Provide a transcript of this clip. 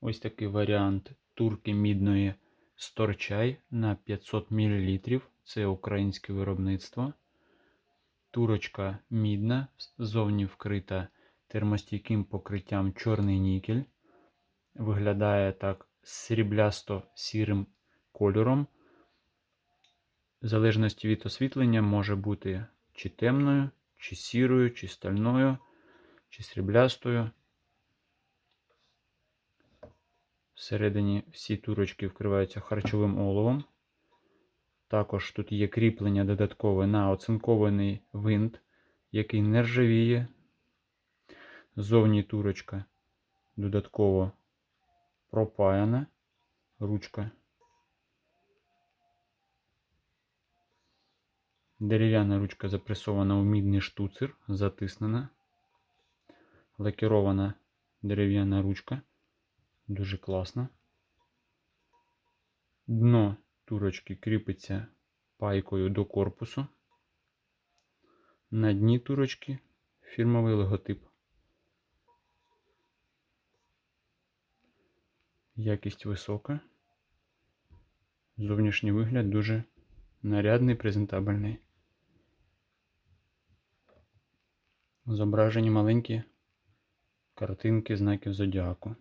Ось такий варіант турки мідної Сторчай на 500 мл. Це українське виробництво. Турочка мідна, ззовні вкрита термостійким покриттям чорний нікель. Виглядає так сріблясто-сірим кольором. В залежності від освітлення може бути чи темною, чи сірою, чи стальною, чи сріблястою. Всередині всі турочки вкриваються харчовим оловом. Також тут є кріплення додаткове на оцинкований винт, який не ржавіє. Зовні турочка додатково пропаяна. Ручка. Дерев'яна ручка запресована у мідний штуцер, затиснена. Лакірована дерев'яна ручка. Дуже класно. Дно турочки кріпиться пайкою до корпусу. На дні турочки фірмовий логотип. Якість висока. Зовнішній вигляд дуже нарядний, презентабельний. Зображені маленькі картинки знаків зодіаку.